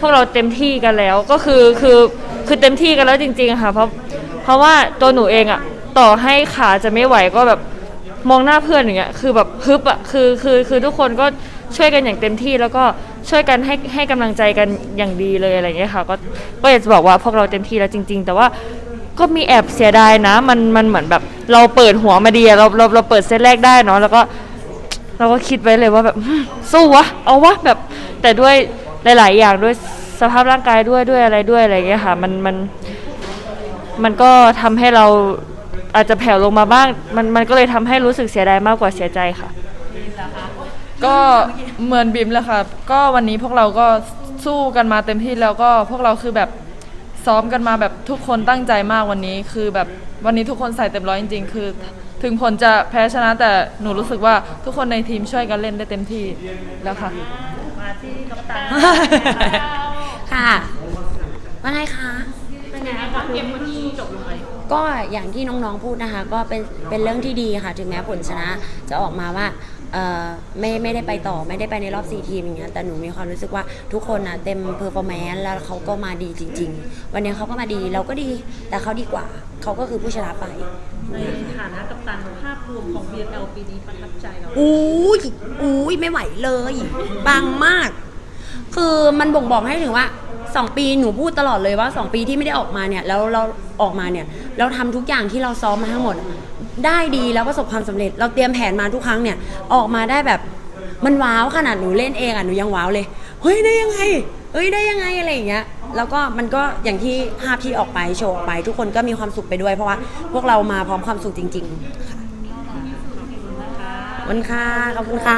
พวกเราเต็มที่กันแล้วก็คือคือคือเต็มที่กันแล้วจริง ๆ ค่ะ เพราะเพราะว่าตัวหนูเองอะต่อให้ขาจะไม่ไหวก็แบบมองหน้าเพื่อนอย่างเงี้ยคือแบบฮึบอะคือคือคือทุกคนก็ช่วยกันอย่างเต็มที่แล้วก็ช่วยกันให้ให้กำลังใจกันอย่างดีเลยอะไรเงี้ยค่ะ ก็ก็อยากจะบอกว่าพวกเราเต็มที่แล้วจริง ๆ แต่ว่าก็มีแอบเสียดายนะ มันมันเหมือนแบบ เราเปิดหัวมาดีอะเราเราเราเปิดเซตแรกได้เนาะแล้วก็ เราก็คิดไว้เลยว่าแบบ สู้วะ เอาวะแบบ แต่ด้วย หลาย ๆ อย่างด้วยสภาพร่างกายด้วยด้วยอะไรด้วยอะไรอย่างเงี้ยค่ะมันมันมันก็ทำให้เราอาจจะแผ่วลงมาบ้างมันมันก็เลยทำให้รู้สึกเสียดายมากกว่าเสียใจค่ะก็เหมือนบิมเลยค่ะ ก็วันนี้พวกเราก็สู้กันมาเต็มที่แล้วก็พวกเราคือแบบซ้อมกันมาแบบทุกคนตั้งใจมากวันนี้ คือแบบวันนี้ทุกคนใส่เต็มร้อยจริง ๆ คือ ถึงผลจะแพ้ชนะแต่หนูรู้สึกว่าทุกคนในทีมช่วยกันเล่นได้เต็มที่แล้วค่ะ ค่ะว่า ก็อย่างที่น้องๆพูดนะคะ ก็เป็นเป็นเรื่องที่ดีค่ะ ถึงแม้ผลชนะจะออกมาว่าเอ่อไม่ไม่ได้ไปต่อไม่ได้ไปในรอบ 4 ทีมอย่างเงี้ยแต่หนูมีความรู้สึกว่าทุกคนนะเต็มเพอร์ฟอร์แมนซ์แล้วเขาก็มาดีจริง ๆ วันนี้เขาก็มาดีเราก็ดีแต่เขาดีกว่าเขาก็คือผู้ชนะไป ในฐานะกัปตันภาพรวมของ BNL ปีนี้ประทับใจเราอุ้ยอุ้ยไม่ไหวเลย ปังมาก คือมันบ่งบอกให้ถึงว่า สองปีหนูพูดตลอดเลยว่าสองปีที่ไม่ได้ออกมาเนี่ยแล้วเราออกมาเนี่ยเราทำทุกอย่างที่เราซ้อมมาทั้งหมด ได้ดีแล้วประสบความสำเร็จ เราเตรียมแผนมาทุกครั้งเนี่ยออกมาได้แบบมันว้าวขนาดหนูเล่นเองอะหนูยังว้าวเลยเฮ้ยได้ยังไงเฮ้ยได้ยังไงอะไรอย่างเงี้ยแล้วก็มันก็อย่างที่ภาพที่ออกไปโชว์ออกไป ทุกคนก็มีความสุขไปด้วยเพราะว่าพวกเรามาพร้อมความสุขจริงๆค่ะขอบคุณค่ะขอบคุณค่ะ